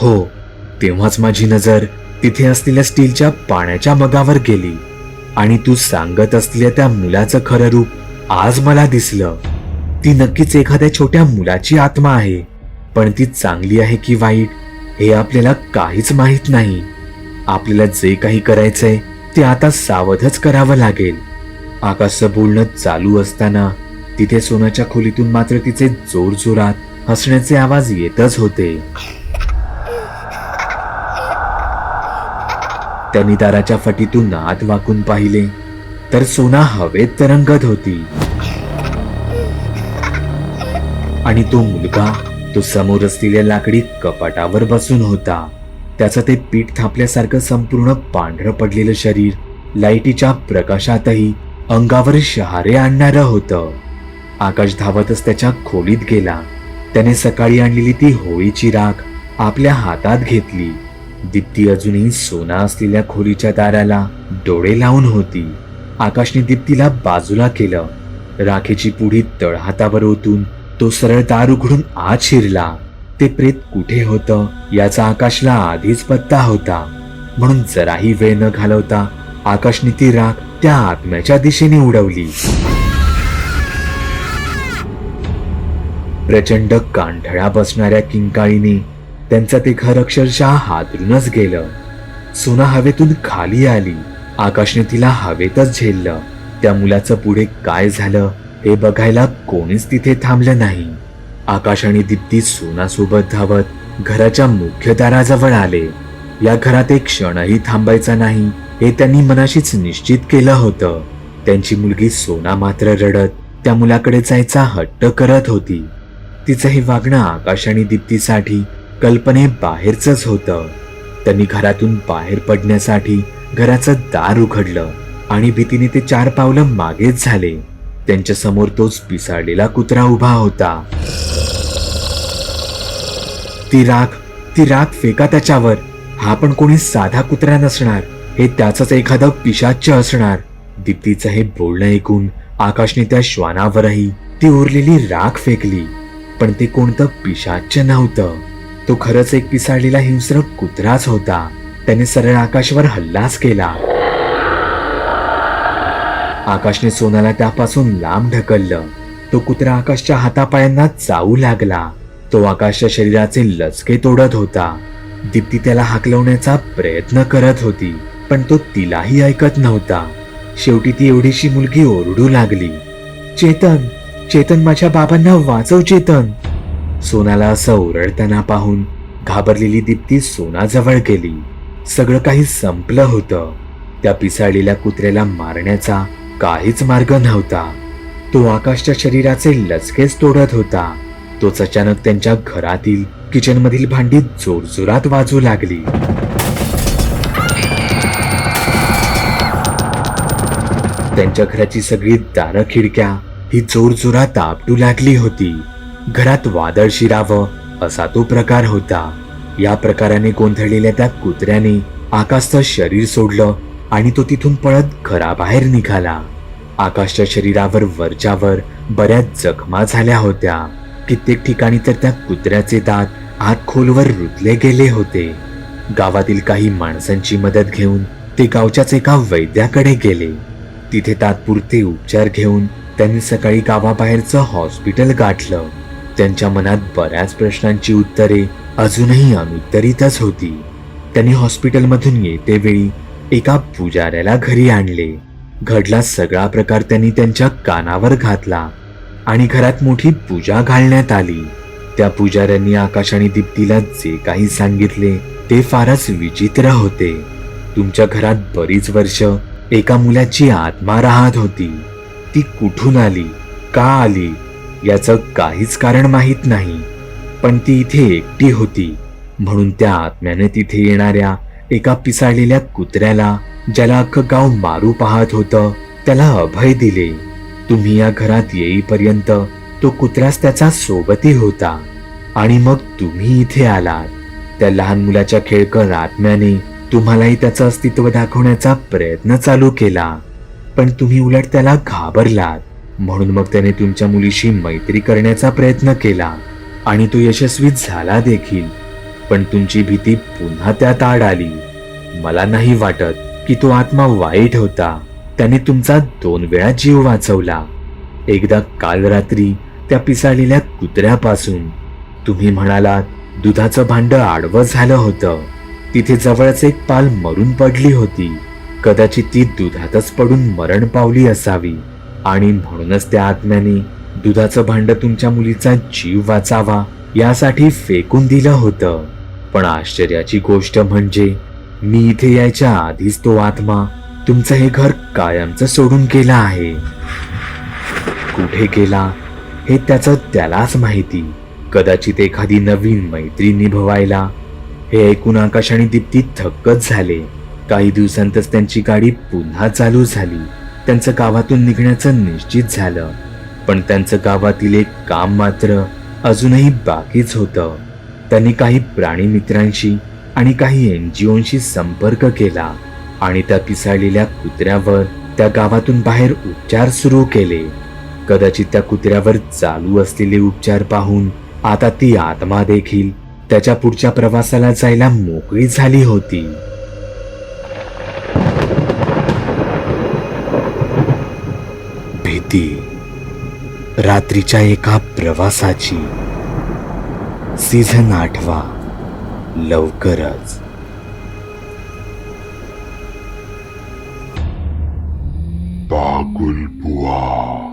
हो तेव्हाच माझी नजर तिथे असलेल्या स्टीलच्या पाण्याच्या मगावर गेली आणि तू सांगत असलेल्या त्या मुलाचं खरं रूप आज मला दिसलं. ती नक्कीच एखाद्या छोट्या मुलाची आत्मा आहे पण ती चांगली आहे की वाईट हे आपल्याला काहीच माहीत नाही. आपल्याला जे काही करायचंय ते आता सावधच करावं लागेल. आकाशचं बोलणं चालू असताना तिथे सोनाच्या खोलीतून मात्र तिचे जोरजोरात हसण्याचे आवाज येतच होते. त्यांनी दाराच्या फटीतून आत वाकून पाहिले तर सोना हवेत तरंगत होती. आणि तो मुलगा तो समोर असलेल्या लाकडी कपाटावर बसून होता. त्याचं ते पीठ थापल्यासारखं संपूर्ण पांढरं पडलेलं शरीर लाईटीच्या प्रकाशातही अंगावर शहारे आणणारं होतं. आकाश धावतच त्याच्या खोलीत गेला. त्याने सकाळी आणलेली ती होळीची राख आपल्या हातात घेतली. दीप्ती अजूनही सोना असलेल्या खोलीच्या दाराला डोळे लावून होती. आकाशने दीप्तीला बाजूला केलं. राखेची पुढी तळहातावर ओतून तो सरळ दार उघडून आत शिरला. ते प्रेत कुठे होतं याचा आकाशला आधीच पत्ता होता. म्हणून जराही वेळ न घालवता आकाशने ती राख त्या आत्म्याच्या दिशेने उडवली. प्रचंड कांठळा बसणाऱ्या किंकाळीने त्यांचं ते घर अक्षरशः हादरूनच गेलं. सोना हवेतून खाली आली. आकाशने तिला हवेतच झेललं. त्या मुलाचं पुढे काय झालं हे बघायला कोणीच तिथे थांबलं नाही. आकाश आणि दीप्ती सोनासोबत धावत घराच्या मुख्य दाराजवळ आले. या घरात एक क्षणही थांबायचा नाही हे त्यांनी मनाशीच निश्चित केलं होतं. त्यांची मुलगी सोना मात्र रडत त्या मुलाकडे जायचा हट्ट करत होती. तिचं हे वागणं आकाश आणि दीप्तीसाठी कल्पने बाहेरचंच होतं. त्यांनी घरातून बाहेर पडण्यासाठी घराचं दार उघडलं आणि भीतीने ते चार पावलं मागेच झाले. त्यांच्यासमोर तोच पिसाळलेला कुत्रा उभा होता. ती राख ती राख फेका त्याच्यावर. हा पण कोणी साधा कुत्रा नसणार. हे त्याचंच एखादं पिशाच्य असणार. दीप्तीचं हे बोलणं ऐकून आकाशने त्या श्वानावरही ती उरलेली राख फेकली. पण ते कोणतं पिशाच्य नव्हतं. तो खरंच एक पिसाळलेला हिंस्र कुत्राच होता. त्याने सरळ आकाशवर हल्लाच केला. आकाशने सोनाला त्यापासून लांब ढकललं. तो कुत्रा आकाशच्या हातापायांना चावू लागला. तो आकाशच्या शरीराचे लचके तोडत होता. दीप्ती त्याला हाकलवण्याचा प्रयत्न करत होती पण तो तिलाही ऐकत नव्हता. शेवटी ती एवढीशी मुलगी ओरडू लागली. चेतन चेतन माझ्या बाबांना वाचव चेतन. सोनाला असं ओरडताना पाहून घाबरलेली दीप्ती सोनाजवळ गेली. सगळं काही संपलं होतं. त्या पिसाळलेल्या कुत्र्याला मारण्याचा काहीच मार्ग नव्हता. तो आकाशच्या शरीराचे लचकेच तोडत होता. तोच अचानक त्यांच्या घरातील किचनमधील भांडी जोरजोरात वाजू लागली. त्यांच्या घराची सगळी दारं खिडक्या ही जोरजोरात आपटू लागली होती. घरात वादळ शिरावं असा तो प्रकार होता. या प्रकाराने गोंधळलेल्या त्या कुत्र्याने आकाशचं शरीर सोडलं आणि तो तिथून पळत घराबाहेर निघाला. आकाशच्या शरीरावर वरच्यावर बऱ्याच जखमा झाल्या होत्या. कित्येक ठिकाणी तर त्या कुत्र्याचे दात आत खोलवर रुतले गेले होते. गावातील काही माणसांची मदत घेऊन ते गावच्याच एका वैद्याकडे गेले. तिथे तात्पुरते उपचार घेऊन त्यांनी सकाळी गावाबाहेरचं हॉस्पिटल गाठलं. त्यांच्या मनात बऱ्याच प्रश्नांची उत्तरे अजूनही अनुत्तरितच होती. त्यांनी हॉस्पिटलमधून येते वेळी एका पुजाऱ्याला घरी आणले. घडला सगळा प्रकार त्यांनी त्यांच्या कानावर घातला आणि घरात मोठी पूजा घालण्यात आली. त्या पुजाऱ्यांनी आकाश आणि दीप्तीला जे काही सांगितले ते फारच विचित्र होते. तुमच्या घरात बरीच वर्ष एका मुलाची आत्मा राहत होती. ती कुठून आली? का आली? याचं काहीच कारण माहीत नाही. पण ती इथे एकटी होती. म्हणून त्या आत्म्याने तिथे येणाऱ्या एका पिसाळलेल्या कुत्र्याला ज्याला अख्खं गाव मारू पाहत होतं त्याला अभय दिले. तुम्ही या घरात येईपर्यंत तो कुत्राच त्याचा सोबती होता. आणि मग तुम्ही इथे आलात. त्या लहान मुलाच्या खेळकर आत्म्याने तुम्हालाही त्याचं अस्तित्व दाखवण्याचा प्रयत्न चालू केला. पण तुम्ही उलट त्याला घाबरलात. म्हणून मग त्याने तुमच्या मुलीशी मैत्री करण्याचा प्रयत्न केला. आणि तो यशस्वी झाला देखील. पण तुमची भीती पुन्हा त्यात आड आली. मला नाही वाटत की तो आत्मा वाईट होता. त्याने तुमचा दोन वेळा जीव वाचवला. एकदा काल रात्री त्या पिसाळलेल्या कुत्र्यापासून तुम्ही म्हणालात दुधाचं भांड आडवं झालं होतं. तिथे जवळच एक पाल मरून पडली होती. कदाचित ती दुधातच पडून मरण पावली असावी. आणि म्हणूनच त्या आत्म्याने दुधाचं भांड तुमच्या मुलीचा जीव वाचावा यासाठी फेकून दिलं होतं. पण आश्चर्याची गोष्ट म्हणजे मी इथे यायच्या आधीच तो आत्मा तुमचं हे घर कायमचं सोडून गेला आहे. कुठे गेला हे त्याचं त्यालाच माहिती. कदाचित एखादी नवीन मैत्री निभवायला. हे ऐकून आकाश आणि दीप्ती थक्कच झाले. काही दिवसांतच त्यांची गाडी पुन्हा चालू झाली. त्यांचं गावातून निघण्याचं निश्चित झालं. पण त्यांचं गावातील एक काम मात्र अजूनही बाकीच होतं. त्यांनी काही प्राणी मित्रांशी आणि काही एनजीओशी संपर्क केला आणि त्या पिसाळलेल्या कुत्र्यावर त्या गावातून बाहेर उपचार सुरू केले. कदाचित त्या कुत्र्यावर चालू असलेले उपचार पाहून आता ती आत्मा देखील त्याच्या पुढच्या प्रवासाला जायला मोकळी झाली होती. होती. रात्रीच्या एका प्रवासाची सीझन आठवा लवकरच. बागुलबुवा